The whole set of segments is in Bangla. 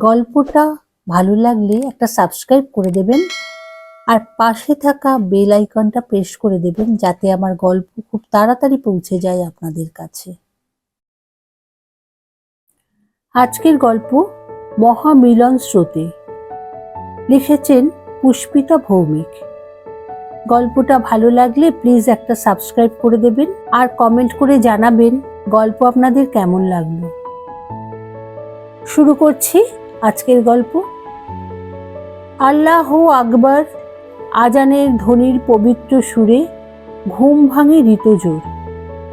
গল্পটা ভালো লাগলে একটা সাবস্ক্রাইব করে দেবেন আর পাশে থাকা বেল আইকনটা প্রেস করে দেবেন যাতে আমার গল্প খুব তাড়াতাড়ি পৌঁছে যায় আপনাদের কাছে। আজকের গল্প মহামিলন স্রোতে। লিখেছেন পুষ্পিতা ভৌমিক। গল্পটা ভালো লাগলে প্লিজ একটা সাবস্ক্রাইব করে দেবেন আর কমেন্ট করে জানাবেন গল্প আপনাদের কেমন লাগল। শুরু করছি আজকের গল্প। আল্লাহ আকবর, আজানের ধ্বনির পবিত্র সুরে ঘুম ভাঙে ঋতজোর।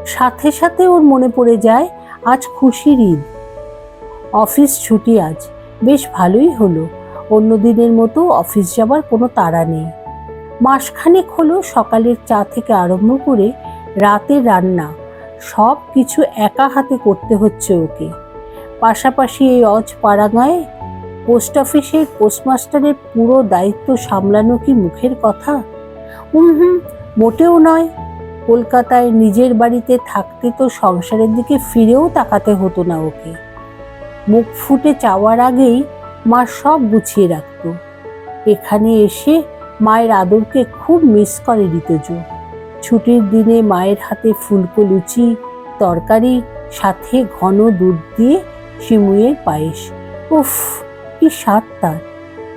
সাথে সাথে ওর মনে পড়ে যায়, আজ খুশির ঈদ। অফিস ছুটি আজ, বেশ ভালোই হলো। অন্য দিনের মতো অফিস যাবার কোনো তাড়া নেই। মাসখানেক হলো সকালের চা থেকে আরম্ভ করে রাতের রান্না সব কিছু একা হাতে করতে হচ্ছে ওকে। পাশাপাশি এই অজ পাড়াগাঁয়ে পোস্ট অফিসের পোস্টমাস্টারের পুরো দায়িত্ব সামলানো কি মুখের কথা? হুম হুম, মোটেও নয়। কলকাতায় নিজের বাড়িতে থাকতে তো সংসারের দিকে ফিরেও তাকাতে হতো না ওকে। মুখ ফুটে চাওয়ার আগেই মা সব গুছিয়ে রাখত। এখানে এসে মায়ের আদরকে খুব মিস করে ঋতুজ। ছুটির দিনে মায়ের হাতে ফুলকো লুচি, তরকারি, সাথে ঘন দুধ দিয়ে শিমুয়ের পায়েস। উফ কি স্বাদ তার?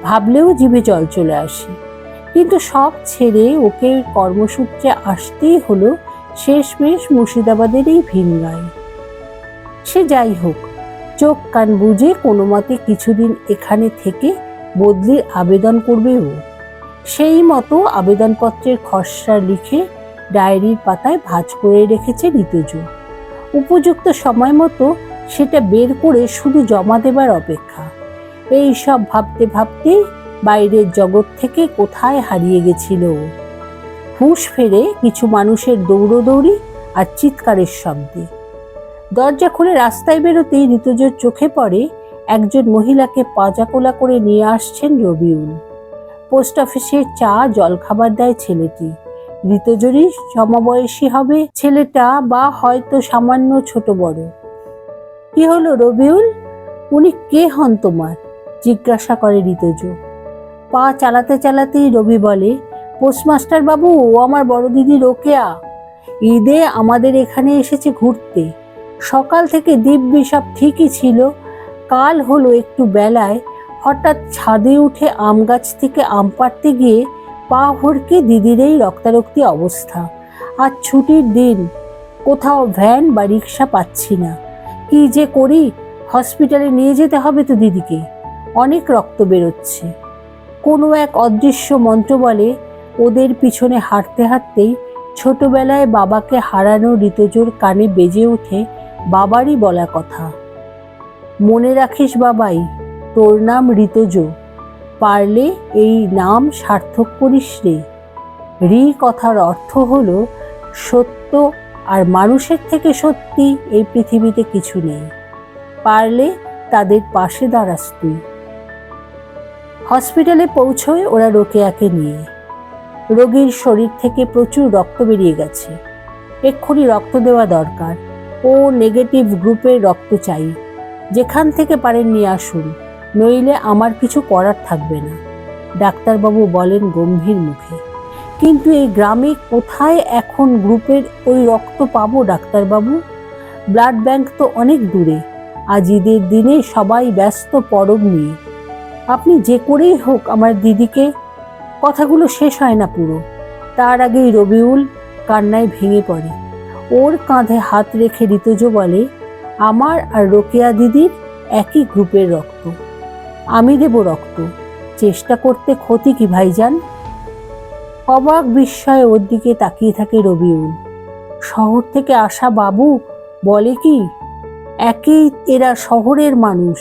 ভাবলেও জিভে জল চলে আসে। কিন্তু সব ছেড়ে ওকে কর্মসূত্রে আসতেই হলো শেষমেশ মুর্শিদাবাদের এই ভিনগাঁয়ে সে যাই হোক, চোখ কান বুঝে কোনো মতে কিছুদিন এখানে থেকে বদলির আবেদন করবে ও। সেই মতো আবেদনপত্রের খসড়া লিখে ডায়েরির পাতায় ভাঁজ করে রেখেছে ঋতুজ উপযুক্ত সময় মতো সেটা বের করে শুধু জমা দেবার অপেক্ষা। এই সব ভাবতে ভাবতেই বাইরের জগৎ থেকে কোথায় হারিয়ে গেছিল। হুঁশ ফেরে কিছু মানুষের দৌড়োদৌড়ি আর চিৎকারের শব্দে। দরজা খুলে রাস্তায় বেরোতেই ঋতুজোর চোখে পড়ে একজন মহিলাকে পাজাকোলা করে নিয়ে আসছেন রবিউল। পোস্ট অফিসে চা, জলখাবার দেয় ছেলেটি। ঋতুজোরই সমবয়সী হবে ছেলেটা বা হয়তো সামান্য ছোট বড়। কি হলো রবিউল? উনি কে হন তোমার? জিজ্ঞাসা করে ঋতুজ। পা চালাতে চালাতেই রবি বলে, পোস্টমাস্টার বাবু, ও আমার বড় দিদি রোকেয়া। ঈদে আমাদের এখানে এসেছে ঘুরতে। সকাল থেকে দিব্যি সব ঠিকই ছিল। কাল হলো একটু বেলায়। হঠাৎ ছাদে উঠে আম গাছ থেকে আম পাড়তে গিয়ে পা ভরকে দিদির এই রক্তারক্তি অবস্থা। আর ছুটির দিন। কোথাও ভ্যান বা রিক্সা পাচ্ছি না। কি যে করি? হসপিটালে নিয়ে যেতে হবে তো দিদিকে। অনেক রক্ত বেরোচ্ছে। কোনো এক অদৃশ্য মন্ত্র বলে ওদের পিছনে হাঁটতে হাঁটতেই ছোটবেলায় বাবাকে হারানো ঋতজোর কানে বেজে ওঠে বাবারই বলা কথা। মনে রাখিস বাবাই, তোর নাম ঋতজ। পারলে এই নাম সার্থক করিস রে। রি কথার অর্থ হলো, সত্য আর মানুষের থেকে সত্যি এই পৃথিবীতে কিছু নেই। পারলে তাদের পাশে দাঁড়াস তুই। হসপিটালে পৌঁছয় ওরা রোকেয়াকে নিয়ে। রোগীর শরীর থেকে প্রচুর রক্ত বেরিয়ে গেছে। এক্ষুনি রক্ত দেওয়া দরকার। ও নেগেটিভ গ্রুপের রক্ত চাই। যেখান থেকে পারেন নিয়ে আসুন, নইলে আমার কিছু করার থাকবে না। ডাক্তারবাবু বলেন গম্ভীর মুখে। কিন্তু এই গ্রামে কোথায় এখন গ্রুপের ওই রক্ত পাবো ডাক্তারবাবু? ব্লাড ব্যাংক তো অনেক দূরে। আজ ঈদের দিনে সবাই ব্যস্ত পরব নিয়ে। আপনি যে করেই হোক আমার দিদিকে, কথাগুলো শেষ হয় না পুরো। তার আগেই রবিউল কান্নায় ভেঙে পড়ে। ওর কাঁধে হাত রেখে ঋতুজ বলে, আমার আর রোকেয়া দিদির একই গ্রুপের রক্ত। আমি দেব রক্ত। চেষ্টা করতে ক্ষতি কি, ভাইজান? অবাক বিস্ময়ে ওর দিকে তাকিয়ে থাকে রবিউল। শহর থেকে আসা বাবু বলে কি, একই এরা শহরের মানুষ।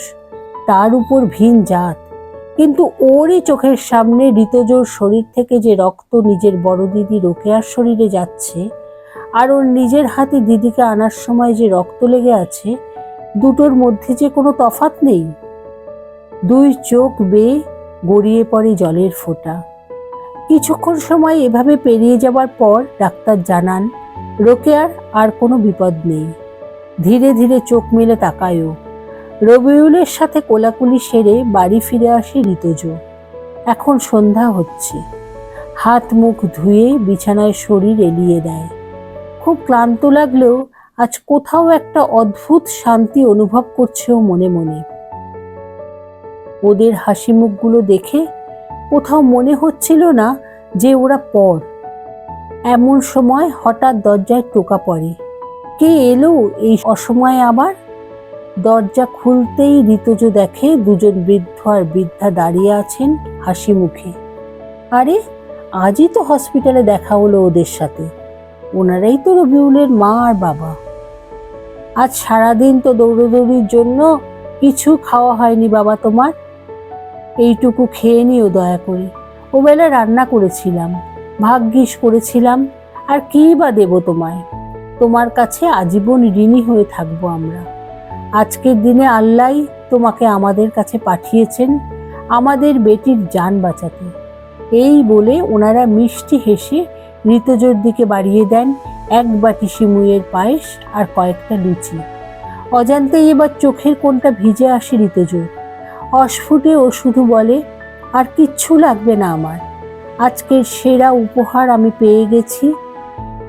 তার উপর ভিন জাত। কিন্তু ওরই চোখের সামনে ঋতজোর শরীর থেকে যে রক্ত নিজের বড় দিদি রোকেয়ার শরীরে যাচ্ছে, আর ওর নিজের হাতে দিদিকে আনার সময় যে রক্ত লেগে আছে, দুটোর মধ্যে যে কোনো তফাত নেই। দুই চোখ বেয়ে গড়িয়ে পড়ে জলের ফোঁটা। কিছুক্ষণ সময় এভাবে পেরিয়ে যাবার পর ডাক্তার জানান, রোকেয়ার আর কোনো বিপদ নেই। ধীরে ধীরে চোখ মেলে তাকায়ও। রবিউলের সাথে কোলাকুলি সেরে বাড়ি ফিরে আসে ঋতুজ। এখন সন্ধ্যা হচ্ছে। হাত মুখ ধুয়ে বিছানায় শরীর এলিয়ে দেয়। খুব ক্লান্ত লাগলেও আজ কোথাও একটা অদ্ভুত শান্তি অনুভব করছেও মনে মনে। ওদের হাসি মুখগুলো দেখে কোথাও মনে হচ্ছিল না যে ওরা পর। এমন সময় হঠাৎ দরজায় টোকা পড়ে। কে এলো এই অসময়ে আবার? দরজা খুলতেই ঋতুজ দেখে দুজন বৃদ্ধ আর বৃদ্ধা দাঁড়িয়ে আছেন হাসি মুখে। আরে, আজই তো হসপিটালে দেখা হলো ওদের সাথে। ওনারাই তো রবিউলের মা আর বাবা। আজ সারাদিন তো দৌড়োদৌড়ির জন্য কিছু খাওয়া হয়নি বাবা তোমার। এইটুকু খেয়ে নিও দয়া করে। ওবেলা রান্না করেছিলাম, ভাগ্যিস করেছিলাম, আর কী বা দেব তোমায়? তোমার কাছে আজীবন ঋণী হয়ে থাকব আমরা। আজকের দিনে আল্লাহ তোমাকে আমাদের কাছে পাঠিয়েছেন আমাদের বেটির যান বাঁচাতে। এই বলে ওনারা মিষ্টি হেসে ঋতজোর দিকে বাড়িয়ে দেন এক বাটি সিমুইয়ের পায়েস আর কয়েকটা লুচি। অজান্তেই এবার চোখের কোনটা ভিজে আসে ঋতজোর। অস্ফুটে ও শুধু বলে, আর কিচ্ছু লাগবে না আমার। আজকের সেরা উপহার আমি পেয়ে গেছি।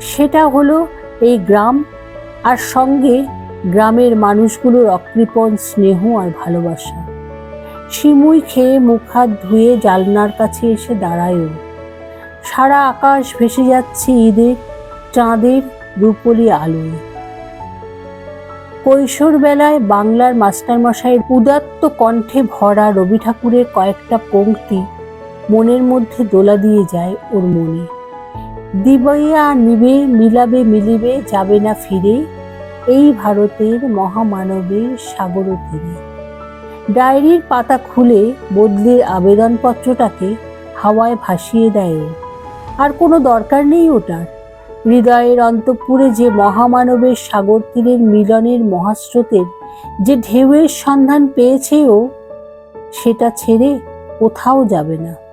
সেটা হলো এই গ্রাম আর সঙ্গে গ্রামের মানুষগুলোর অকৃপণ স্নেহ আর ভালোবাসা। শিমুই খেয়ে মুখ হাত ধুয়ে জালনার কাছে এসে দাঁড়ায়ও। সারা আকাশ ভেসে যাচ্ছে ঈদের চাঁদের রূপলি আলোয়। কৈশোর বেলায় বাংলার মাস্টারমশাইয়ের উদাত্ত কণ্ঠে ভরা রবি ঠাকুরের কয়েকটা পংক্তি মনের মধ্যে দোলা দিয়ে যায় ওর মনে। দিবইয়া নিবে, মিলাবে, মিলিবে, যাবে না ফিরে এই ভারতের মহামানবের সাগর তীরে ডায়েরির পাতা খুলে বদলির আবেদনপত্রটাকে হাওয়ায় ভাসিয়ে দেয়। আর কোনো দরকার নেই ওটার। হৃদয়ের অন্তঃপুরে যে মহামানবের সাগর তীরের মিলনের মহাস্রোতের যে ঢেউয়ের সন্ধান পেয়েছে ও, সেটা ছেড়ে কোথাও যাবে না।